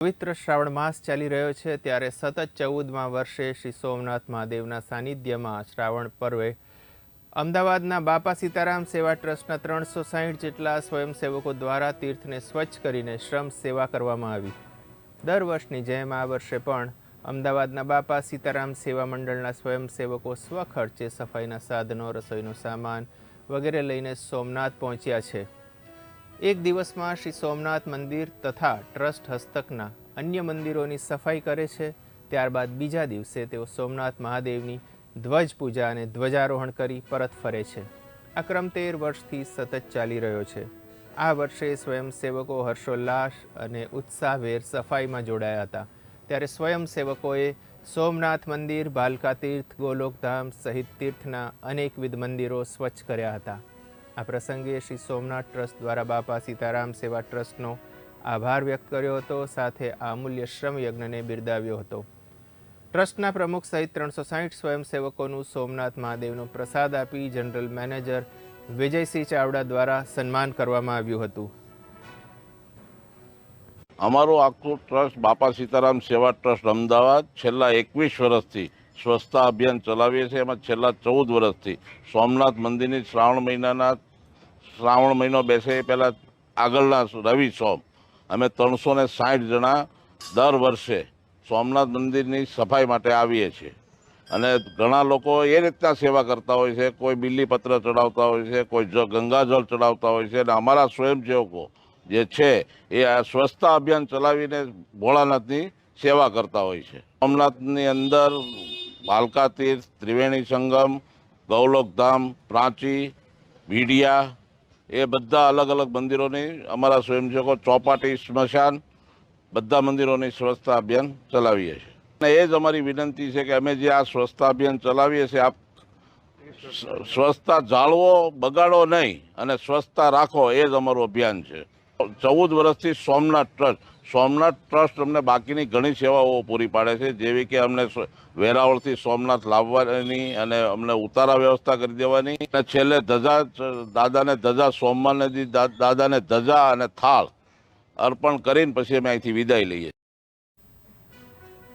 પવિત્ર શ્રાવણ માસ ચાલી રહ્યો છે ત્યારે સતત ચૌદમાં વર્ષે શ્રી સોમનાથ મહાદેવના સાનિધ્યમાં શ્રાવણ પર્વે. અમદાવાદના બાપા સીતારામ સેવા ટ્રસ્ટના ત્રણસો સાહીઠ જેટલા સ્વયંસેવકો દ્વારા તીર્થને સ્વચ્છ કરીને શ્રમ સેવા કરવામાં આવી. દર વર્ષની જેમ આ વર્ષે પણ અમદાવાદના બાપા સીતારામ સેવા મંડળના સ્વયંસેવકો સ્વખર્ચે સફાઈના સાધનો, રસોઈનો સામાન વગેરે લઈને સોમનાથ પહોંચ્યા છે. એક દિવસમાં શ્રી સોમનાથ મંદિર તથા ટ્રસ્ટ હસ્તકના અન્ય મંદિરોની સફાઈ કરે છે. ત્યારબાદ બીજા દિવસે તેઓ સોમનાથ મહાદેવની ધ્વજ પૂજા અને ધ્વજારોહણ કરી પરત ફરે છે. આ ક્રમ તેર વર્ષથી સતત ચાલી રહ્યો છે. આ વર્ષે સ્વયંસેવકો હર્ષોલ્લાસ અને ઉત્સાહભેર સફાઈમાં જોડાયા હતા. ત્યારે સ્વયંસેવકોએ સોમનાથ મંદિર ભાલકા તીર્થ, ગોલોકધામ સહિત તીર્થના અનેકવિધ મંદિરો સ્વચ્છ કર્યા હતા. આ પ્રસંગે શ્રી સોમનાથ ટ્રસ્ટ દ્વારા બાપા સીતારામ સેવા ટ્રસ્ટનો આભાર વ્યક્ત કર્યો હતો, સાથે આ અમૂલ્ય શ્રમ યજ્ઞને બિરદાવ્યો હતો. ટ્રસ્ટના પ્રમુખ સહિત ત્રણસો સાહીઠ સ્વયંસેવકોનું સોમનાથ મહાદેવનો પ્રસાદ આપી જનરલ મેનેજર વિજયસિંહ ચાવડા દ્વારા સન્માન કરવામાં આવ્યું હતું. અમારું આખું ટ્રસ્ટ બાપા સીતારામ સેવા ટ્રસ્ટ અમદાવાદ છેલ્લા એકવીસ વર્ષથી સ્વચ્છતા અભિયાન ચલાવીએ છીએ એમાં છેલ્લા ચૌદ વર્ષથી સોમનાથ મંદિરની શ્રાવણ મહિનાના શ્રાવણ મહિનો બેસે એ પહેલાં આગળના રવિ સોમ. અમે ત્રણસો ને સાઠ જણા દર વર્ષે સોમનાથ મંદિરની સફાઈ માટે આવીએ છીએ. અને ઘણા લોકો એ રીતના સેવા કરતા હોય છે, કોઈ બિલ્લીપત્ર ચડાવતા હોય છે, કોઈ ગંગાજળ ચડાવતા હોય છે અને અમારા સ્વયંસેવકો જે છે એ આ સ્વચ્છતા અભિયાન ચલાવીને ભોળાનાથની સેવા કરતા હોય છે. સોમનાથની અંદર ભાલકા તીર્થ, ત્રિવેણી સંગમ ગૌલોકધામ પ્રાંચી ભીડિયા એ બધા અલગ અલગ મંદિરોની, અમારા સ્વયંસેવકો ચોપાટી, સ્મશાન, બધા મંદિરોની સ્વચ્છતા અભિયાન ચલાવીએ છીએ. અને એ જ અમારી વિનંતી છે કે અમે જે આ સ્વચ્છતા અભિયાન ચલાવીએ છીએ, આપ સ્વચ્છતા જાળવો, બગાડો નહીં અને સ્વચ્છતા રાખો, એ જ અમારું અભિયાન છે. ચૌદ વર્ષથી સોમનાથ ટ્રસ્ટ. સોમનાથ ટ્રસ્ટ અમને બાકીની ઘણી સેવાઓ પૂરી પાડે છે, જેવી કે અમને વેરાવળથી સોમનાથ લાવવાની અને અમને ઉતારા વ્યવસ્થા કરી દેવાની. અને છેલ્લે ધજા, દાદાને ધજા, સોમવારને દાદાને ધજા અને થાળ અર્પણ કરીને પછી અમે અહીંથી વિદાય લઈએ